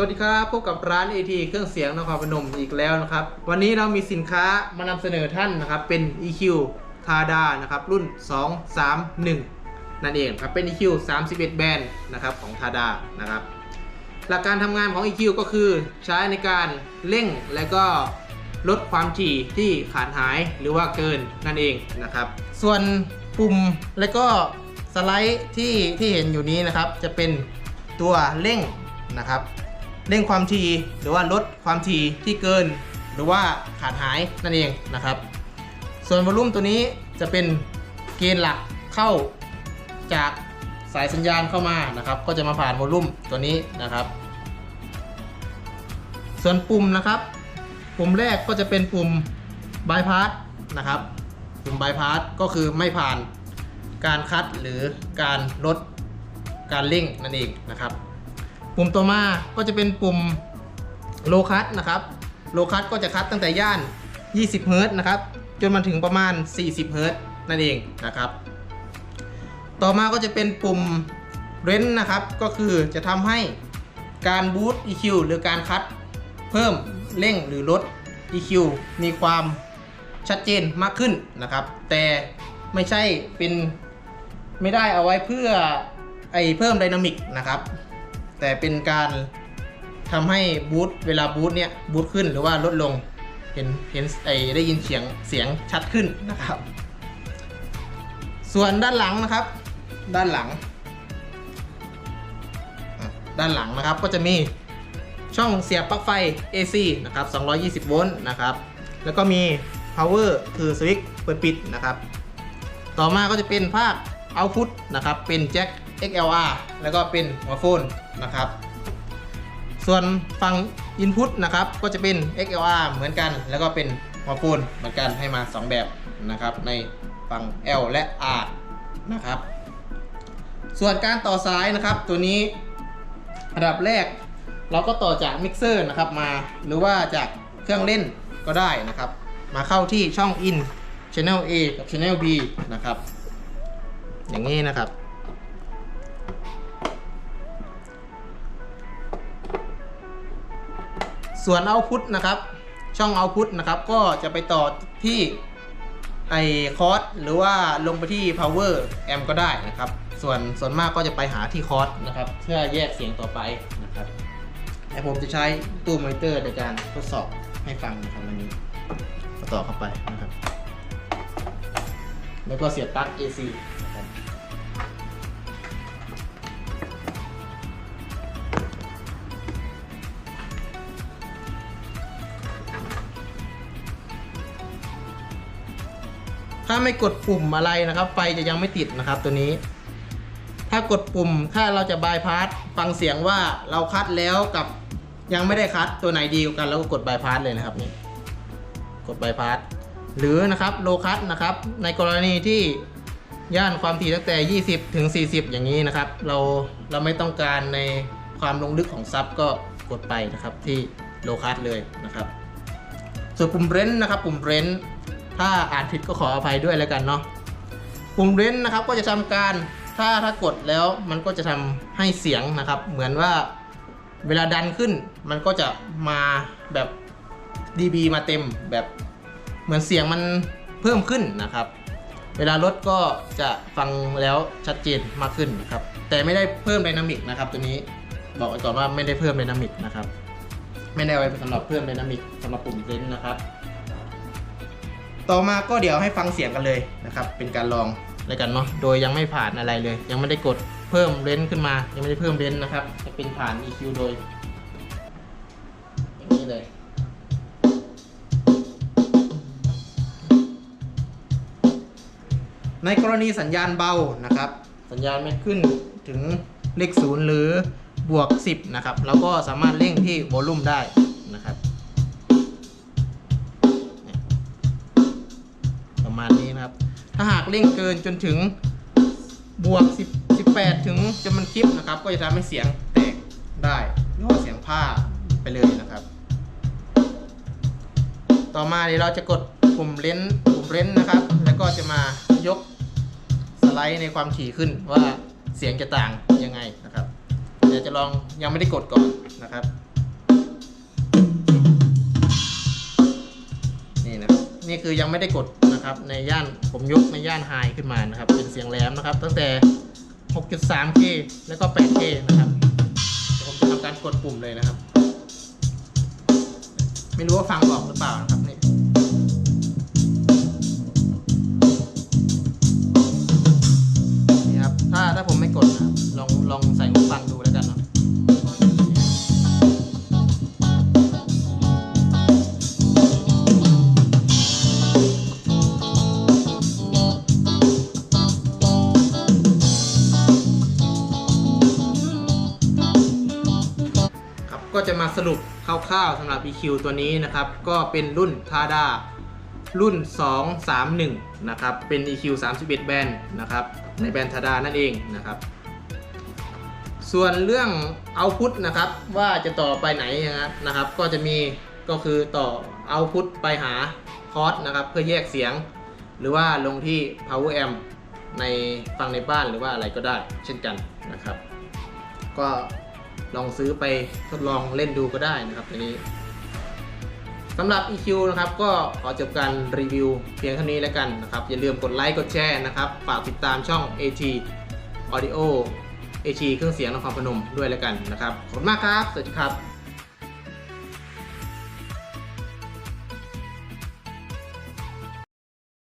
วัสดีครับพบกับร้าน AT เครื่องเสียงนครพนมอีกแล้วนะครับ วันนี้เรามีสินค้ามานำเสนอท่านนะครับ เป็น EQ Tada นะครับรุ่น 231 นั่นเองครับเป็น EQ 31 แบนด์นะครับของ Tada นะครับ หลักการทำงานของ EQ ก็คือใช้ในการเร่งและก็ลดความถี่ที่ขาดหายหรือว่าเกินนั่นเองนะครับ ส่วนปุ่มและก็สไลด์ที่ที่เห็นอยู่นี้นะครับ จะเป็นตัวเร่งนะครับ เร่งความถี่หรือว่าลดความถี่ที่เกิน หรือว่าขาดหายนั่นเองนะครับ ส่วนวอลลุ่มตัวนี้จะเป็นเกณฑ์หลักเข้าจากสายสัญญาณเข้ามานะครับ ก็จะมาผ่านวอลลุ่มตัวนี้นะครับ ส่วนปุ่มนะครับ ปุ่มแรกก็จะเป็นปุ่มบายพาสนะครับ ปุ่มบายพาสก็คือไม่ผ่านการคัดหรือการลดการเร่งนั่นเองนะครับ ปุ่มต่อมาก็จะเป็นปุ่มโลคัตนะครับโลคัตก็จะคัดตั้งแต่ย่าน 20เฮิร์ตนะครับจนมาถึงประมาณ 40เฮิร์ตนั่นเองนะครับ ต่อมาก็จะเป็นปุ่มเรนนะครับ ก็คือจะทำให้การบูต EQ หรือการคัดเพิ่มเร่งหรือลด EQ มีความชัดเจนมากขึ้นนะครับ แต่ไม่ใช่เป็นไม่ได้เอาไว้เพื่อไอเพิ่มไดนามิกนะครับ แต่เป็นการทำให้บูตเวลาบูตเนี่ยบูตขึ้นหรือว่าลดลงเห็นเห็นไอได้ยินเสียงเสียงชัดขึ้นนะครับ ส่วนด้านหลังนะครับ ด้านหลัง ด้านหลังนะครับก็จะมีช่องเสียบปลั๊กไฟ AC นะครับ 220 โวลต์นะครับ แล้วก็มี power คือสวิตช์เปิดปิดนะครับ ต่อมาก็จะเป็นภาค output นะครับ เป็นแจ็ค XLR แล้วก็เป็นหัวโฟนนะครับ ส่วนฝั่ง input นะครับก็จะเป็น XLR เหมือนกัน แล้วก็เป็นหัวโฟนเหมือนกันให้มา 2 แบบนะครับในฝั่ง L และ R นะครับ ส่วนการต่อสายนะครับตัวนี้อันดับแรก เราก็ต่อจากมิกเซอร์นะครับมาหรือว่าจากเครื่องเล่นก็ได้นะครับ มาเข้าที่ช่อง in channel A กับ channel B นะครับ อย่างนี้นะครับ ส่วนเอาพุทนะครับ ช่องเอาพุทนะครับ ก็จะไปต่อที่ไอคอร์สหรือว่าลงไปที่ power amp ก็ได้นะครับ ส่วนส่วนมากก็จะไปหาที่คอร์สนะครับ เพื่อแยกเสียงต่อไปนะครับไอผมจะใช้ตู้มอนิเตอร์ในการทดสอบให้ฟังนะครับวันนี้ก็ต่อเข้าไปนะครับ แล้วก็เสียบปลั๊ก AC ถ้าไม่กดปุ่มอะไรนะครับ ไฟจะยังไม่ติดนะครับตัวนี้ ถ้ากดปุ่มถ้าเราจะบายพาสฟังเสียงว่าเราคัดแล้วกับยังไม่ได้คัดตัวไหนดีกว่ากัน แล้วก็กดบายพาสเลยนะครับนี่กดบายพาสหรือนะครับโลคัดนะครับ ในกรณีที่ย่านความถี่ตั้งแต่ 20 ถึง 40 อย่างนี้นะครับ เราเราไม่ต้องการในความลงลึกของซับก็กดไปนะครับที่โลคัดเลยนะครับ ส่วนปุ่มเรนนะครับ ปุ่มเรน ถ้าอ่านผิดก็ขออภัยด้วยแล้วกันเนาะปุ่มเรนนะครับก็จะทำการถ้าถ้ากดแล้วมันก็จะทำให้เสียงนะครับ เหมือนว่าเวลาดันขึ้น มันก็จะมาแบบ dB มาเต็มแบบเหมือนเสียงมันเพิ่มขึ้นนะครับ เวลาลดก็จะฟังแล้วชัดเจนมากขึ้นนะครับแต่ไม่ได้เพิ่มไดนามิกนะครับ ตัวนี้บอกไว้ก่อนว่าไม่ได้เพิ่มไดนามิกนะครับ ไม่ได้เอาไว้สำหรับเพิ่มไดนามิกสำหรับปุ่มเรนนะครับ ต่อมาก็เดี๋ยวให้ฟังเสียงกันเลยนะครับ เป็นการลองแล้วกันเนาะ โดยยังไม่ผ่านอะไรเลย ยังไม่ได้กดเพิ่มเลนส์ขึ้นมา ยังไม่ได้เพิ่มเลนส์นะครับ จะเป็นผ่าน EQ โดยอย่างนี้เลยในกรณีสัญญาณเบานะครับ สัญญาณไม่ขึ้นถึงเลขศูนย์หรือบวก 10 นะครับ เราก็สามารถเร่งที่โวลูมได้ มาณนี้นะครับ ถ้าหากเร่งเกินจนถึงบวก10 18 ถึงจนมันคลิปนะครับ ก็จะทำให้เสียงแตกได้หรืวเสียงผ้าไปเลยนะครับ ต่อมาเดี๋ยวเราจะกดปุ่มเลนส์ปุ่มเลนส์นะครับ แล้วก็จะมายกสไลด์ในความถี่ขึ้นว่าเสียงจะต่างยังไงนะครับ เดี๋ยวจะลองยังไม่ได้กดก่อนนะครับ นี่นะนี่คือยังไม่ได้กด นะครับในย่านผมยกในย่านไฮขึ้นมานะครับ เป็นเสียงแหลมนะครับ ตั้งแต่ 6.3K แล้วก็ 8K นะครับผมจะทำการกดปุ่มเลยนะครับ ไม่รู้ว่าฟังออกหรือเปล่านะครับนี่นี่ มาสรุปคร่าวๆสำหรับ EQ ตัวนี้นะครับ ก็เป็นรุ่น Tada รุ่น 231 นะครับ เป็น EQ 31 แบนด์นะครับ ในแบรนด์ Tada นั่นเองนะครับ ส่วนเรื่อง Output นะครับ ว่าจะต่อไปไหนนะครับ ก็จะมีก็คือต่อ Output ไปหาคอร์สนะครับ เพื่อแยกเสียง หรือว่าลงที่ Power Amp ในฟังในบ้านหรือว่าอะไรก็ได้ เช่นกันนะครับ ก็ ลองซื้อไปทดลองเล่นดูก็ได้นะครับตัวนี้สำหรับ EQ นะครับก็ขอจบการรีวิวเพียงเท่านี้แล้วกันนะครับ อย่าลืมกดไลค์กดแชร์นะครับ ฝากติดตามช่อง AT Audio AT เครื่องเสียงนครพนมด้วยแล้วกันนะครับ ขอบคุณมากครับ สวัสดีครับ